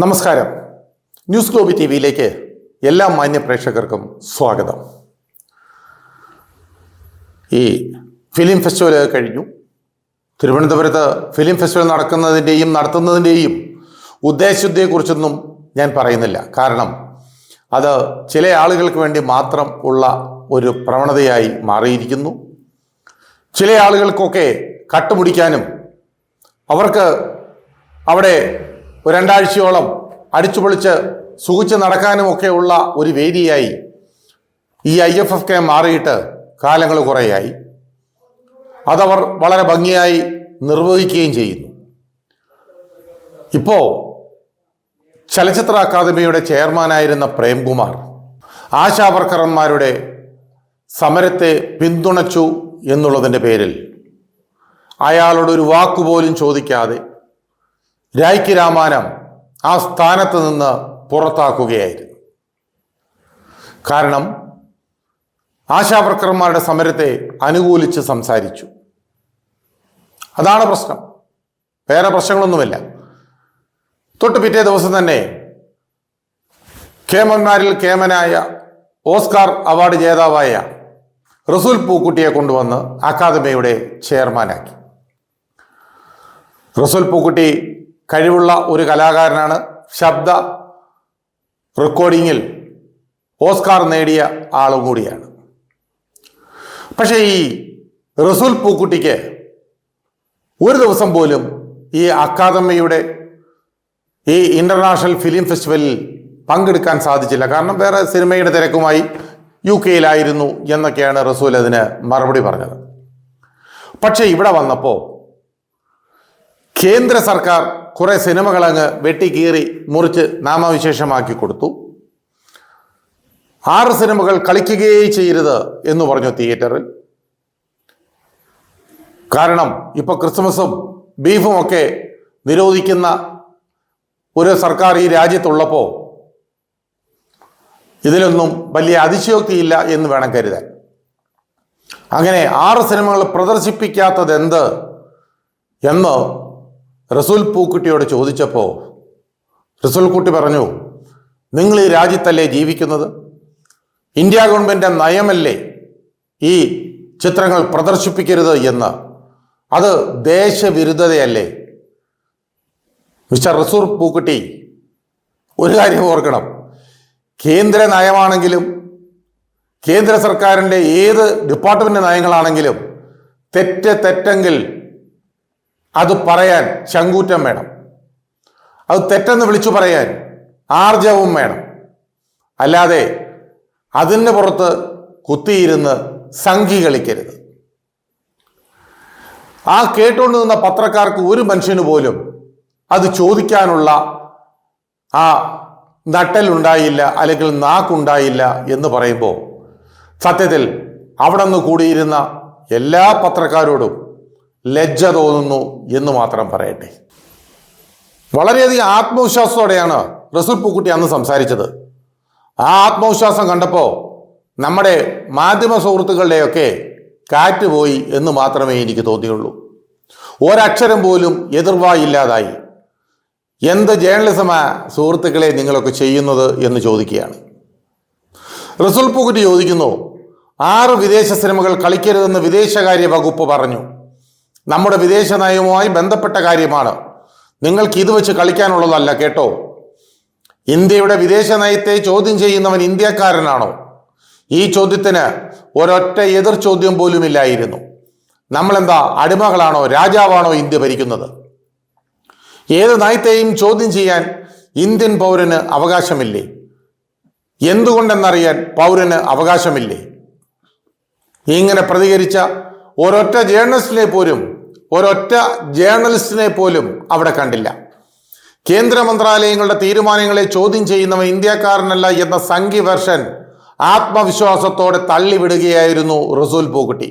നമസ്കാരം. News ഗ്ലോബി T വിയിലേക്ക് എല്ലാ മാന്യ പ്രേക്ഷകർക്കും സ്വാഗതം. ഈ ഫിലിം ഫെസ്റ്റിവൽ കഴിഞ്ഞു. തിരുവനന്തപുരത്ത് ഫിലിം ഫെസ്റ്റിവൽ നടക്കുന്നതിന്റെയും നടത്തുന്നതിന്റെയും ഉദ്ദേശശുദ്ധിയെക്കുറിച്ചൊന്നും ഞാൻ പറയുന്നില്ല. കാരണം അത് ചില ആളുകൾക്ക് വേണ്ടി മാത്രം ഉള്ള ഒരു പ്രവണതയായി മാറിയിരിക്കുന്നു. ചില ആളുകൾക്കൊക്കെ കട്ടുപിടിക്കാനും അവർക്ക് അവിടെ രണ്ടാഴ്ചയോളം അടിച്ചുപൊളിച്ച് സുഖിച്ച് നടക്കാനുമൊക്കെ ഉള്ള ഒരു വേദിയായി ഈ ഐ എഫ് എഫ് കെ മാറിയിട്ട് കാലങ്ങൾ കുറേയായി. അതവർ വളരെ ഭംഗിയായി നിർവഹിക്കുകയും ചെയ്യുന്നു. ഇപ്പോൾ ചലച്ചിത്ര അക്കാദമിയുടെ ചെയർമാനായിരുന്ന പ്രേംകുമാർ ആശാവർക്കർമാരുടെ സമരത്തെ പിന്തുണച്ചു എന്നുള്ളതിന്റെ പേരിൽ അയാളോട് ഒരു വാക്കുപോലും ചോദിക്കാതെ രായ്ക്ക് രാമാനം ആ സ്ഥാനത്ത് നിന്ന് പുറത്താക്കുകയായിരുന്നു. കാരണം ആശാവർക്കർമാരുടെ സമരത്തെ അനുകൂലിച്ച് സംസാരിച്ചു. അതാണ് പ്രശ്നം. വേറെ പ്രശ്നങ്ങളൊന്നുമില്ല. തൊട്ട് പിറ്റേ ദിവസം തന്നെ കേമന്മാരിൽ കേമനായ ഓസ്കാർ അവാർഡ് ജേതാവായ റസൂൽ പൂക്കുട്ടിയെ കൊണ്ടുവന്ന് അക്കാദമിയുടെ ചെയർമാനാക്കി. റസൂൽ പൂക്കുട്ടി കഴിവുള്ള ഒരു കലാകാരനാണ് ശബ്ദ റെക്കോർഡിങ്ങിൽ ഓസ്കാർ നേടിയ ആളും കൂടിയാണ്. പക്ഷേ ഈ റസൂൽ പൂക്കുട്ടിക്ക് ഒരു ദിവസം പോലും ഈ അക്കാദമിയുടെ ഈ ഇന്റർനാഷണൽ ഫിലിം ഫെസ്റ്റിവലിൽ പങ്കെടുക്കാൻ സാധിച്ചില്ല. കാരണം വേറെ സിനിമയുടെ തിരക്കുമായി യു കെയിലായിരുന്നു എന്നൊക്കെയാണ് റസൂൽ അതിന് മറുപടി പറഞ്ഞത്. പക്ഷേ ഇവിടെ വന്നപ്പോൾ കേന്ദ്ര സർക്കാർ കുറെ സിനിമകൾ അങ്ങ് വെട്ടിക്കീറി മുറിച്ച് നാമവിശേഷമാക്കി കൊടുത്തു. ആറ് സിനിമകൾ കളിക്കുകയേ ചെയ്യരുത് എന്ന് പറഞ്ഞു തിയേറ്ററിൽ. കാരണം ഇപ്പൊ ക്രിസ്മസും ബീഫും ഒക്കെ നിരോധിക്കുന്ന ഒരു സർക്കാർ ഈ രാജ്യത്തുള്ളപ്പോൾ ഇതിലൊന്നും വലിയ അതിശയോക്തിയില്ല എന്ന് വേണം കരുതാൻ. അങ്ങനെ ആറ് സിനിമകൾ പ്രദർശിപ്പിക്കാത്തത് എന്ത് എന്ന് റസൂൽ പൂക്കുട്ടിയോട് ചോദിച്ചപ്പോൾ റസൂൽ കുട്ടി പറഞ്ഞു നിങ്ങൾ ഈ രാജ്യത്തല്ലേ ജീവിക്കുന്നത്? ഇന്ത്യ ഗവൺമെന്റ് നയമല്ലേ ഈ ചിത്രങ്ങൾ പ്രദർശിപ്പിക്കരുത് എന്ന്? അത് ദേശവിരുദ്ധതയല്ലേ? മിസ്റ്റർ റസൂർ പൂക്കുട്ടി ഒരു കാര്യം ഓർക്കണം. കേന്ദ്ര നയമാണെങ്കിലും കേന്ദ്ര സർക്കാരിന്റെ ഏത് ഡിപ്പാർട്ട്മെന്റ് നയങ്ങളാണെങ്കിലും തെറ്റ് തെറ്റെങ്കിൽ അത് പറയാൻ ചങ്കൂറ്റം വേണം. അത് തെറ്റെന്ന് വിളിച്ചു പറയാൻ ആർജവും വേണം. അല്ലാതെ അതിന് പുറത്ത് കുത്തിയിരുന്ന് സംഘി കളിക്കരുത്. ആ കേട്ടുകൊണ്ട് നിന്ന പത്രക്കാർക്ക് ഒരു മനുഷ്യന് പോലും അത് ചോദിക്കാനുള്ള ആ നട്ടലുണ്ടായില്ല അല്ലെങ്കിൽ നാക്കുണ്ടായില്ല എന്ന് പറയുമ്പോൾ സത്യത്തിൽ അവിടെ നിന്ന് കൂടിയിരുന്ന എല്ലാ പത്രക്കാരോടും ലജ്ജ തോന്നുന്നു എന്ന് മാത്രം പറയട്ടെ. വളരെയധികം ആത്മവിശ്വാസത്തോടെയാണ് റസൂൽ പൂക്കുട്ടി അന്ന് സംസാരിച്ചത്. ആ ആത്മവിശ്വാസം കണ്ടപ്പോൾ നമ്മുടെ മാധ്യമ സുഹൃത്തുക്കളുടെയൊക്കെ കാറ്റ് പോയി എന്ന് മാത്രമേ എനിക്ക് തോന്നിയുള്ളൂ. ഒരക്ഷരം പോലും എതിർവായില്ലാതായി. എന്ത് ജേർണലിസമാ സുഹൃത്തുക്കളെ നിങ്ങളൊക്കെ ചെയ്യുന്നത് എന്ന് ചോദിക്കുകയാണ്. റസൂൽ പൂക്കുറ്റി ചോദിക്കുന്നു ആറ് വിദേശ സിനിമകൾ കളിക്കരുതെന്ന് വിദേശകാര്യ വകുപ്പ് പറഞ്ഞു. നമ്മുടെ വിദേശ നയവുമായി ബന്ധപ്പെട്ട കാര്യമാണ്. നിങ്ങൾക്ക് ഇത് വെച്ച് കളിക്കാനുള്ളതല്ല കേട്ടോ. ഇന്ത്യയുടെ വിദേശ നയത്തെ ചോദ്യം ചെയ്യുന്നവൻ ഇന്ത്യക്കാരനാണോ? ഈ ചോദ്യത്തിന് ഒരൊറ്റ എതിർ ചോദ്യം പോലും ഇല്ലായിരുന്നു. നമ്മളെന്താ അടിമകളാണോ രാജാവാണോ ഇന്ത്യ ഭരിക്കുന്നത്? ഏത് നയത്തെയും ചോദ്യം ചെയ്യാൻ ഇന്ത്യൻ പൗരന് അവകാശമില്ലേ? എന്തുകൊണ്ടെന്നറിയാൻ പൗരന് അവകാശമില്ലേ? ഇങ്ങനെ പ്രതികരിച്ച ഒരൊറ്റ ജേർണലിസ്റ്റിനെ പോലും ഒരൊറ്റ ജേർണലിസ്റ്റിനെ പോലും അവിടെ കണ്ടില്ല. കേന്ദ്ര മന്ത്രാലയങ്ങളുടെ തീരുമാനങ്ങളെ ചോദ്യം ചെയ്യുന്നവൻ ഇന്ത്യക്കാരനല്ല എന്ന സംഘി വെർഷൻ ആത്മവിശ്വാസത്തോടെ തള്ളിവിടുകയായിരുന്നു റസൂൽ പൂക്കുട്ടി.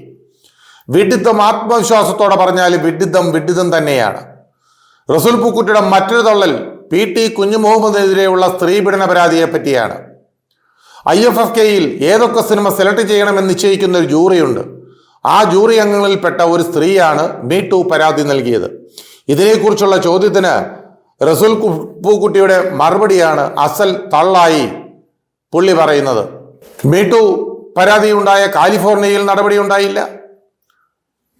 വിഡിത്തം ആത്മവിശ്വാസത്തോടെ പറഞ്ഞാൽ വിഡിത്തം വിഡിത്തം തന്നെയാണ്. റസൂൽ പൂക്കുട്ടിയുടെ മറ്റൊരു തള്ളൽ പി ടി കുഞ്ഞുമുഹമ്മദിനെതിരെയുള്ള സ്ത്രീപീഡന പരാതിയെ പറ്റിയാണ് ഐ എഫ് എഫ് കെയിൽ ഏതൊക്കെ സിനിമ സെലക്ട് ചെയ്യണമെന്ന് നിശ്ചയിക്കുന്ന ഒരു ജൂറിയുണ്ട്. ആ ജൂറി അംഗങ്ങളിൽപ്പെട്ട ഒരു സ്ത്രീയാണ് മീ ടു പരാതി നൽകിയത്. ഇതിനെക്കുറിച്ചുള്ള ചോദ്യത്തിന് റസുൽ പൂക്കുട്ടിയുടെ മറുപടിയാണ് അസൽ തള്ളായി പുള്ളി പറയുന്നത്. പരാതി ഉണ്ടായ കാലിഫോർണിയയിൽ നടപടി ഉണ്ടായില്ല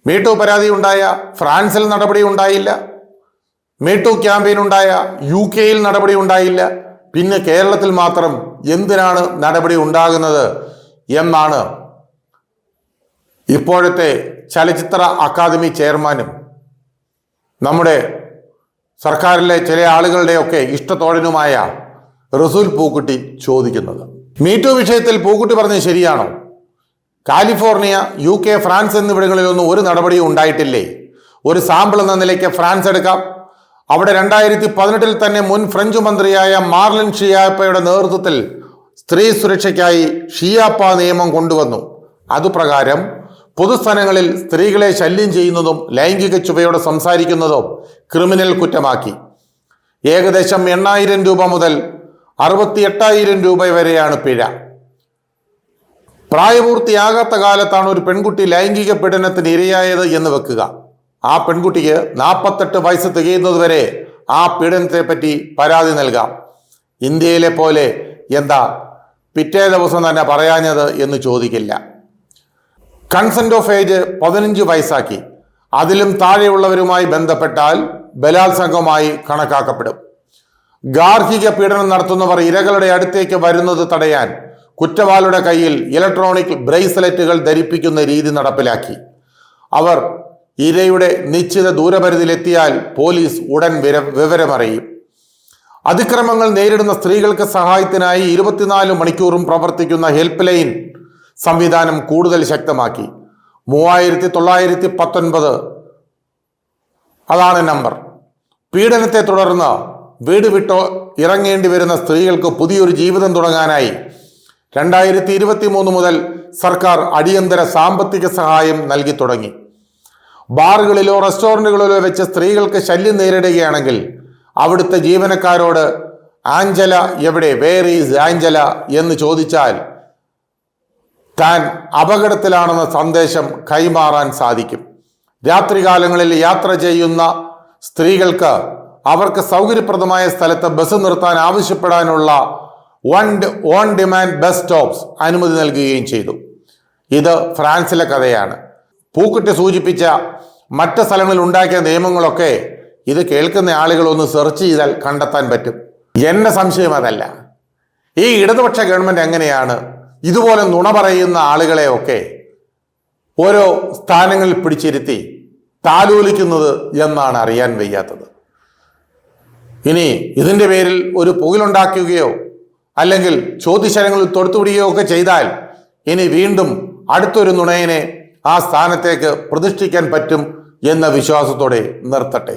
ടു പരാതി ഉണ്ടായ ഫ്രാൻസിൽ നടപടി ഉണ്ടായില്ല ടു ക്യാമ്പയിൻ ഉണ്ടായ യു കെയിൽ നടപടി ഉണ്ടായില്ല പിന്നെ കേരളത്തിൽ മാത്രം എന്തിനാണ് നടപടി ഉണ്ടാകുന്നത് എന്നാണ് ഇപ്പോഴത്തെ ചലച്ചിത്ര അക്കാദമി ചെയർമാനും നമ്മുടെ സർക്കാരിലെ ചില ആളുകളുടെയൊക്കെ ഇഷ്ടത്തോഴനുമായ റസൂൽ പൂക്കുട്ടി ചോദിക്കുന്നത്. മീറ്റു വിഷയത്തിൽ പൂക്കുട്ടി പറഞ്ഞത് ശരിയാണോ? കാലിഫോർണിയ യു കെ ഫ്രാൻസ് എന്നിവിടങ്ങളിലൊന്നും ഒരു നടപടിയും ഉണ്ടായിട്ടില്ലേ? ഒരു സാമ്പിൾ എന്ന നിലയ്ക്ക് ഫ്രാൻസ് എടുക്കാം. അവിടെ രണ്ടായിരത്തി പതിനെട്ടിൽ തന്നെ മുൻ ഫ്രഞ്ച് മന്ത്രിയായ മാർലിൻ ഷിയാപ്പയുടെ നേതൃത്വത്തിൽ സ്ത്രീ സുരക്ഷയ്ക്കായി ഷിയാപ്പ നിയമം കൊണ്ടുവന്നു. അതുപ്രകാരം പൊതുസ്ഥലങ്ങളിൽ സ്ത്രീകളെ ശല്യം ചെയ്യുന്നതും ലൈംഗിക ചുവയോടെ സംസാരിക്കുന്നതും ക്രിമിനൽ കുറ്റമാക്കി. ഏകദേശം എണ്ണായിരം രൂപ മുതൽ അറുപത്തി എട്ടായിരം രൂപ വരെയാണ് പിഴ. പ്രായപൂർത്തിയാകാത്ത കാലത്താണ് ഒരു പെൺകുട്ടി ലൈംഗിക പീഡനത്തിന് ഇരയായത് എന്ന് വെക്കുക. ആ പെൺകുട്ടിക്ക് നാൽപ്പത്തെട്ട് വയസ്സ് തികയുന്നതുവരെ ആ പീഡനത്തെ പറ്റി പരാതി നൽകാം. ഇന്ത്യയിലെ പോലെ എന്താ പിറ്റേ ദിവസം തന്നെ പറയാഞ്ഞത് എന്ന് ചോദിക്കില്ല. കൺസെന്റ് ഓഫ് ഏജ് പതിനഞ്ച് വയസ്സാക്കി. അതിലും താഴെയുള്ളവരുമായി ബന്ധപ്പെട്ടാൽ ബലാത്സംഗമായി കണക്കാക്കപ്പെടും. ഗാർഹിക പീഡനം നടത്തുന്നവർ ഇരകളുടെ അടുത്തേക്ക് വരുന്നത് തടയാൻ കുറ്റവാളിയുടെ കയ്യിൽ ഇലക്ട്രോണിക് ബ്രേസ്ലെറ്റുകൾ ധരിപ്പിക്കുന്ന രീതി നടപ്പിലാക്കി. അവർ ഇരയുടെ നിശ്ചിത ദൂരപരിധിയിലെത്തിയാൽ പോലീസ് ഉടൻ വിര- വിവരമറിയും. അതിക്രമങ്ങൾ നേരിടുന്ന സ്ത്രീകൾക്ക് സഹായത്തിനായി ഇരുപത്തിനാല് മണിക്കൂറും പ്രവർത്തിക്കുന്ന ഹെൽപ്പ് ലൈൻ സംവിധാനം കൂടുതൽ ശക്തമാക്കി. മൂവായിരത്തി തൊള്ളായിരത്തി പത്തൊൻപത് അതാണ് നമ്പർ. പീഡനത്തെ തുടർന്ന് വീട് വിട്ടോ ഇറങ്ങേണ്ടി വരുന്ന സ്ത്രീകൾക്ക് പുതിയൊരു ജീവിതം തുടങ്ങാനായി രണ്ടായിരത്തി ഇരുപത്തി മൂന്ന് മുതൽ സർക്കാർ അടിയന്തര സാമ്പത്തിക സഹായം നൽകി തുടങ്ങി. ബാറുകളിലോ റെസ്റ്റോറന്റുകളിലോ വെച്ച് സ്ത്രീകൾക്ക് ശല്യം നേരിടുകയാണെങ്കിൽ അവിടുത്തെ ജീവനക്കാരോട് ആഞ്ചല എവിടെ? Where is Angela? എന്ന് ചോദിച്ചാൽ താൻ അപകടത്തിലാണെന്ന സന്ദേശം കൈമാറാൻ സാധിക്കും. രാത്രികാലങ്ങളിൽ യാത്ര ചെയ്യുന്ന സ്ത്രീകൾക്ക് അവർക്ക് സൗകര്യപ്രദമായ സ്ഥലത്ത് ബസ് നിർത്താൻ ആവശ്യപ്പെടാനുള്ള one on demand bus stops അനുമതി നൽകുകയും ചെയ്തു. ഇത് ഫ്രാൻസിലെ കഥയാണ്. പൂക്കുട്ടി സൂചിപ്പിച്ച മറ്റ് സ്ഥലങ്ങളിൽ ഉണ്ടാക്കിയ നിയമങ്ങളൊക്കെ ഇത് കേൾക്കുന്ന ആളുകൾ ഒന്ന് സെർച്ച് ചെയ്താൽ കണ്ടെത്താൻ പറ്റും. എന്നെ സംശയം അതല്ല. ഈ ഇടതുപക്ഷ ഗവൺമെന്റ് എങ്ങനെയാണ് ഇതുപോലെ നുണ പറയുന്ന ആളുകളെയൊക്കെ ഓരോ സ്ഥാനങ്ങളിൽ പിടിച്ചിരുത്തി താലോലിക്കുന്നത് എന്നാണ് അറിയാൻ വയ്യാത്തത്. ഇനി ഇതിന്റെ പേരിൽ ഒരു പുകിലുണ്ടാക്കുകയോ അല്ലെങ്കിൽ ചോദ്യശരങ്ങളിൽ തൊടുത്തുവിടുകയോ ഒക്കെ ചെയ്താൽ ഇനി വീണ്ടും അടുത്തൊരു നുണയനെ ആ സ്ഥാനത്തേക്ക് പ്രതിഷ്ഠിക്കാൻ പറ്റും എന്ന വിശ്വാസത്തോടെ നിർത്തട്ടെ.